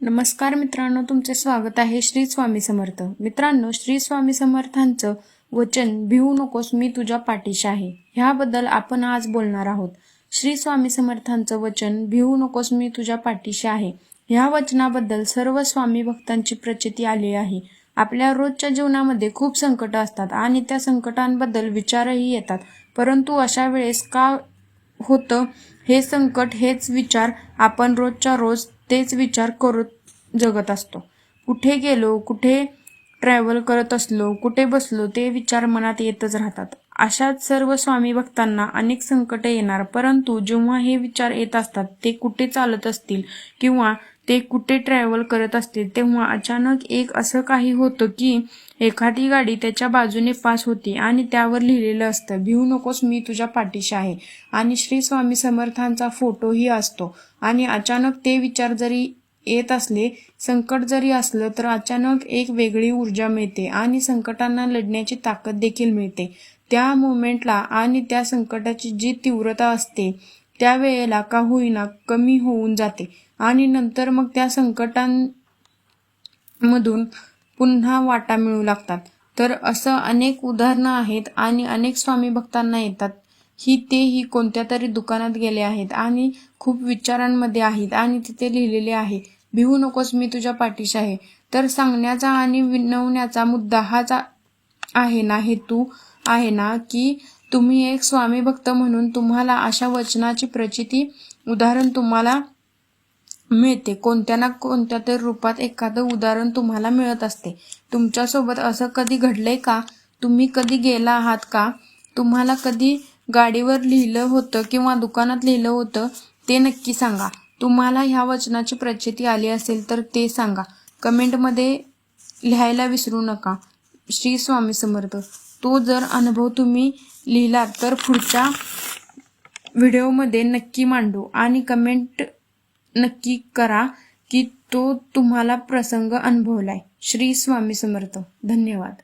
नमस्कार मित्रांनो तुमचे स्वागत आहे श्री स्वामी समर्थ. मित्रांनो श्री स्वामी समर्थांचं वचन भिवू नकोस मी तुझ्या पाठीशी आहे. ह्याबद्दल आपण आज बोलणार आहोत. श्री स्वामी समर्थांचं वचन भिवू नकोस मी तुझ्या पाठीशी आहे. ह्या वचनाबद्दल सर्व स्वामी भक्तांची प्रचिती आली आहे. आपल्या रोजच्या जीवनामध्ये खूप संकट असतात आणि त्या संकटांबद्दल विचारही येतात. परंतु अशा वेळेस का होतं हे संकट हेच विचार आपण रोजच्या रोज तेच विचार करत जगत असतो. कुठे गेलो कुठे ट्रॅव्हल करत असलो कुठे बसलो ते विचार मनात येतच राहतात. अशाच सर्व स्वामी भक्तांना अनेक संकटे येणार परंतु जेव्हा हे विचार येत असतात ते कुठे चालत असतील किंवा ते कुठे ट्रॅव्हल करत असतील तेव्हा अचानक एक असं काही होतं की एखादी गाडी त्याच्या बाजूने पास होती आणि त्यावर लिहिलेलं असतं भिवू नकोस मी तुझ्या पाठीशी आहे. आणि श्री स्वामी समर्थांचा फोटोही असतो. आणि अचानक ते विचार जरी येत असले संकट जरी असलं तर अचानक एक वेगळी ऊर्जा मिळते आणि संकटांना लढण्याची ताकद देखील मिळते. त्या मोमेंटला आणि त्या संकटाची जी तीव्रता असते त्यावेळेला का होईना कमी होऊन जाते. आणि नंतर मग त्या संकटांमधून पुन्हा वाटा मिळू लागतात. तर असं अनेक उदाहरणं आहेत आणि अनेक स्वामी भक्तांना येतात. ही तेही कोणत्या तरी दुकानात गेले आहेत आणि खूप विचारांमध्ये आहेत आणि तिथे लिहिलेले आहे. भिवू नकोस मी तुझ्या पाठीशी आहे. तर सांगण्याचा आणि विनवण्याचा मुद्दा हाच आहे ना हेतू आहे ना की तुम्ही एक स्वामी भक्त म्हणून तुम्हाला अशा वचनाची प्रचिती उदाहरण तुम्हाला मिळते. कोणत्या ना कोणत्या तरी रूपात एखादं उदाहरण तुम्हाला मिळत असते. तुमच्यासोबत असं कधी घडलंय का? तुम्ही कधी गेला आहात का? तुम्हाला कधी गाडीवर लिहिलं होतं किंवा दुकानात लिहिलं होतं? ते नक्की सांगा. तुम्हाला ह्या वचनाची प्रचिती आली असेल तर ते सांगा. कमेंटमध्ये लिहायला विसरू नका. श्री स्वामी समर्थ. तो जर अनुभव तुम्ही लिहिलात तर पुढच्या व्हिडिओमध्ये नक्की मांडू आणि कमेंट नक्की करा की तो तुम्हाला प्रसंग अनुभवलाय. श्री स्वामी समर्थ. धन्यवाद.